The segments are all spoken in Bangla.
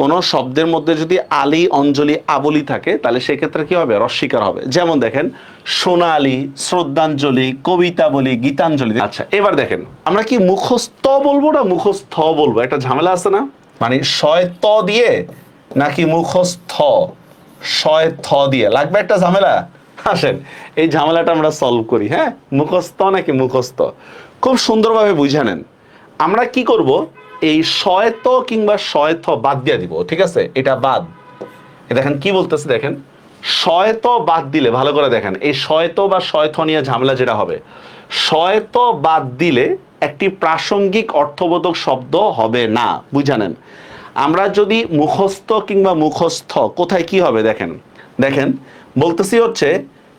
কোন শব্দের মধ্যে যদি আলী, অঞ্জলি, আবলি থাকে, তাহলে সেক্ষেত্রে কি হবে? রস্বীকার হবে। যেমন দেখেন, সোনালি, শ্রদ্ধাঞ্জলি কবিতা বলি গীতাঞ্জলি। আচ্ছা এবার দেখেন, আমরা কি মুখস্থ বলব না মুখস্থ বলব? একটা ঝামেলা আছে না? মানে শয় ত দিয়ে নাকি মুখস্থ? শয় থ দিয়ে। লাগবে একটা ঝামেলা? আসেন, এই ঝামেলাটা আমরা সলভ করি হ্যাঁ? মুখস্থ নাকি মুখস্থ? খুব সুন্দরভাবে বুঝে নেন। আমরা কি করব? এই শয়ত কিংবা শয়থ বাদ দিয়ে দিব, ঠিক আছে? এটা বাদ। দেখেন, কি বলতেছে দেখেন? শয়ত বাদ দিলে, ভালো করে দেখেন, এই শয়ত বা শয়থ নিয়ে ঝামেলা যেটা হবে, শয়ত বাদ দিলে একটি প্রাসঙ্গিক অর্থবোধক শব্দ হবে না বুঝানেন আমরা যদি মুখস্থ কিংবা মুখস্থ, কোথায় কি হবে দেখেন? দেখেন, বলতেছি হচ্ছে,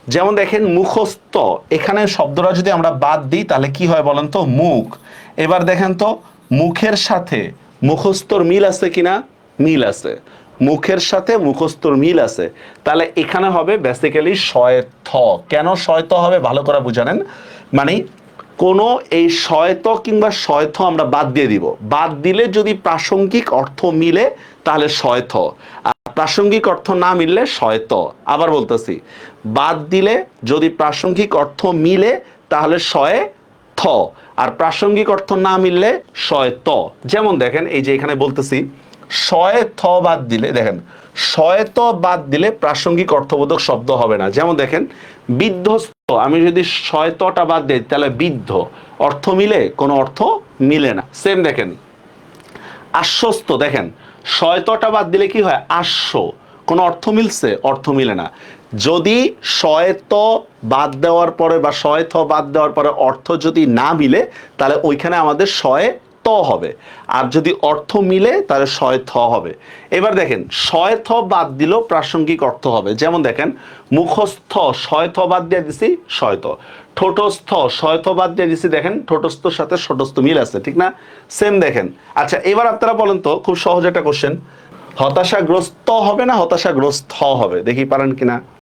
যেমন দেখেন, মুখস্থ, এখানে শব্দটা যদি আমরা বাদ দিই, তাহলে কি হয় বলেন তো? মুখ। এবার দেখেন তো মুখের সাথে মুখস্থর মিল আছে কিনা? মিল আছে। মুখের সাথে মুখস্থর মিল আছে। তাহলে এখানে হবে বেসিক্যালি শয়থ কেন শয়ত হবে? ভালো করে বুঝানেন মানে কোনো এই শয়ত কিংবা শয়থ আমরা বাদ দিয়ে দিব। বাদ দিলে যদি প্রাসঙ্গিক অর্থ মিলে, তাহলে শয়থ আর প্রাসঙ্গিক অর্থ না মিললে শয়ত আবার বলতেছি, বাদ দিলে যদি প্রাসঙ্গিক অর্থ মিলে, তাহলে শয়ে থ আর প্রাসঙ্গিক অর্থ না মিললে শয় ত। যেমন দেখেন, এই যে এখানে বলতেছি, শয়ে থ বাদ দিলে, দেখেন, শয়ে ত বাদ দিলে প্রাসঙ্গিক অর্থবোধক শব্দ হবে না। যেমন দেখেন বিধ্বস্ত আমি যদি শয়তটা বাদ দিই, তাহলে বিদ্ধ। অর্থ মিলে, কোনো অর্থ মিলে না। সেম দেখেন, আশ্বস্ত, দেখেন শয়তটা বাদ দিলে কি হয়? আশ্ব। কোনো অর্থ মিলছে? অর্থ মিলে না। যদি শয়ত বাদ দেওয়ার পরে বা শয়থ বাদ দেওয়ার পরে অর্থ যদি না মিলে, তাহলে ওইখানে আমাদের শয়ে ত হবে। আর যদি অর্থ মিলে, তাহলে শয় থ হবে। এবার দেখেন শয় থ বাদ দিলেও প্রাসঙ্গিক অর্থ হবে। যেমন দেখেন, মুখস্থ শয় থ বাদ দিয়ে দিছি শয়ত ঠোঁটস্থ শয়থ বাদ দিয়ে দিছি, দেখেন, ঠোঁটস্থর সাথে ছোটস্থ মিল আছে, ঠিক না? সেম দেখেন। আচ্ছা এবার আপনারা বলেন তো, খুব সহজ একটা কোশ্চেন হতাশাগ্রস্ত হবে না হতাশাগ্রস্ত হবে। দেখি পারেন কিনা।